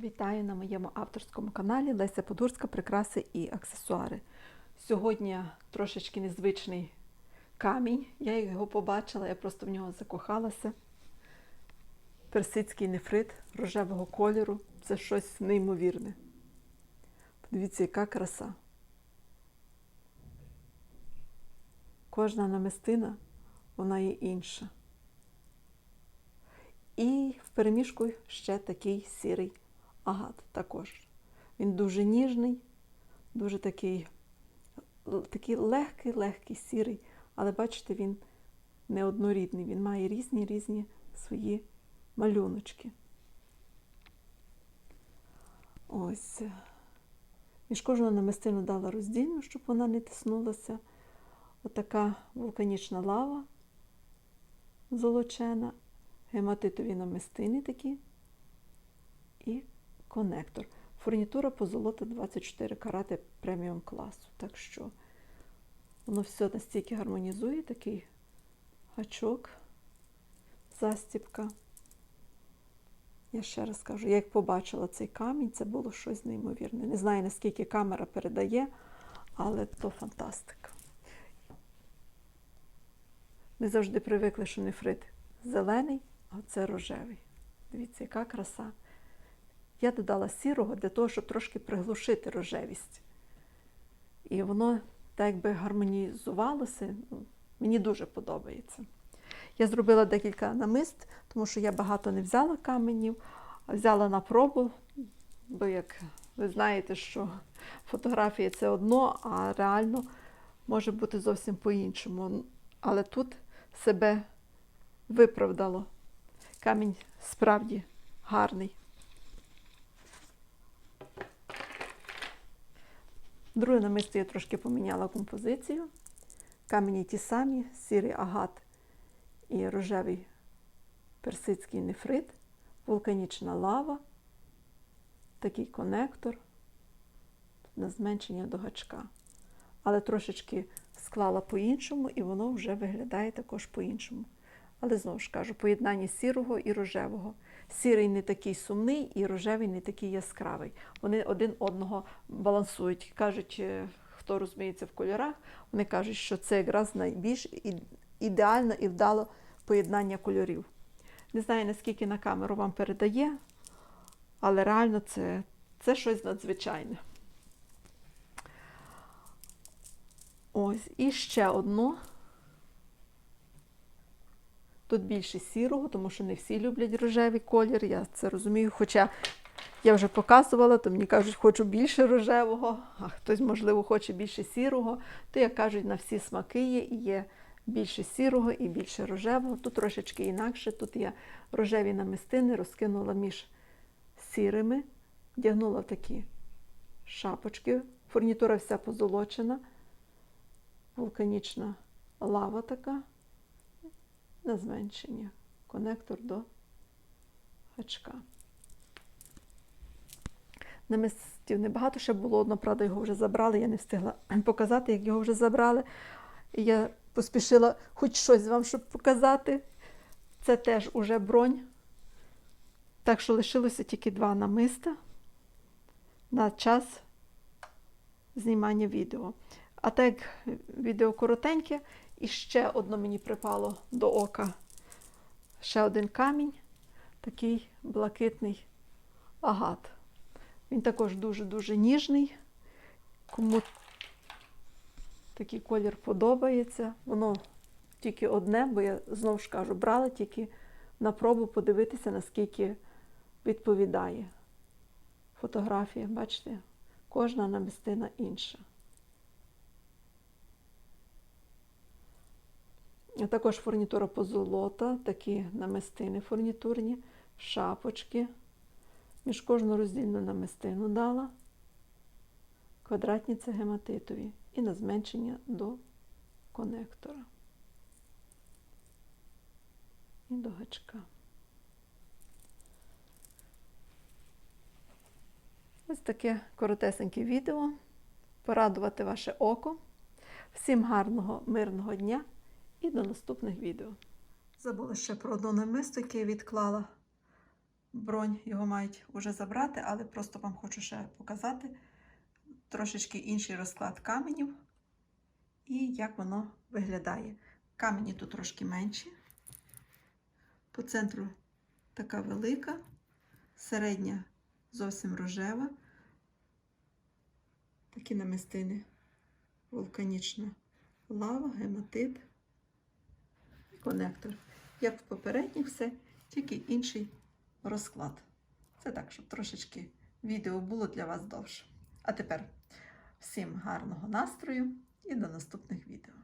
Вітаю на моєму авторському каналі Леся Подурська Прикраси і аксесуари. Сьогодні трошечки незвичний камінь. Я його побачила, я просто в нього закохалася. Персидський нефрит рожевого кольору. Це щось неймовірне. Подивіться, яка краса. Кожна намистина, вона є інша. І в переміжку ще такий сірий агат також. Він дуже ніжний, дуже такий такий легкий, легкий, сірий, але бачите, він неоднорідний. Він має різні різні свої малюночки. Ось. Між кожну намистину дала роздільну, щоб вона не тиснулася. Отака вулканічна лава золочена, гематитові намистини такі конектор. Фурнітура позолота 24 карати преміум класу. Так що воно все настільки гармонізує, такий гачок, застіпка. Я ще раз кажу, я як побачила цей камінь, це було щось неймовірне. Не знаю, наскільки камера передає, але то фантастика. Ми завжди привикли, що нефрит зелений, а це рожевий. Дивіться, яка краса. Я додала сірого для того, щоб трошки приглушити рожевість. І воно так якби гармонізувалося. Мені дуже подобається. Я зробила декілька намист, тому що я багато не взяла каменів, а взяла на пробу, бо, як ви знаєте, що фотографія це одно, а реально може бути зовсім по-іншому. Але тут себе виправдало. Камінь справді гарний. Друге намисто я трошки поміняла композицію. Камені ті самі, сірий агат і рожевий персидський нефрит, вулканічна лава, такий конектор на зменшення до гачка. Але трошечки склала по-іншому, і воно вже виглядає також по-іншому. Але знову ж кажу, поєднання сірого і рожевого. Сірий не такий сумний і рожевий не такий яскравий. Вони один одного балансують. Кажуть, е, хто розуміється в кольорах, вони кажуть, що це якраз найбільш ідеально і вдало поєднання кольорів. Не знаю, наскільки на камеру вам передає, але реально це, це щось надзвичайне. Ось, і ще одну. Тут більше сірого, тому що не всі люблять рожевий колір, я це розумію. Хоча я вже показувала, то мені кажуть, хочу більше рожевого, а хтось, можливо, хоче більше сірого, то, як кажуть, на всі смаки є і є більше сірого і більше рожевого. Тут трошечки інакше. Тут я рожеві намистини розкинула між сірими, вдягнула такі шапочки. Фурнітура вся позолочена, вулканічна лава така на зменшення. Конектор до гачка. Намистів небагато ще було, одно, правда, його вже забрали. Я не встигла показати, як його вже забрали. І я поспішила хоч щось вам, щоб показати. Це теж уже бронь. Так що лишилося тільки два намиста на час знімання відео. А так відео коротеньке, і ще одно мені припало до ока. Ще один камінь, такий блакитний агат. Він також дуже-дуже ніжний. Кому такий колір подобається, воно тільки одне, бо я знову ж кажу, брала тільки на пробу подивитися, наскільки відповідає фотографія. Бачите, кожна намистина інша. Також фурнітура позолота, такі намистини фурнітурні, шапочки. Між кожну роздільну намистину дала, квадратні це гематитові і на зменшення до конектора. І до гачка. Ось таке коротесеньке відео. Порадувати ваше око. Всім гарного, мирного дня! І до наступних відео. Забула ще про одне намисто, яке я відклала бронь його мають вже забрати, але просто вам хочу ще показати трошечки інший розклад каменів і як воно виглядає. Камені тут трошки менші. По центру така велика, середня зовсім рожева. Такі намистини. Вулканічна лава, гематит конектор. Як в попередніх все, тільки інший розклад. Це так, щоб трошечки відео було для вас довше. А тепер всім гарного настрою і до наступних відео.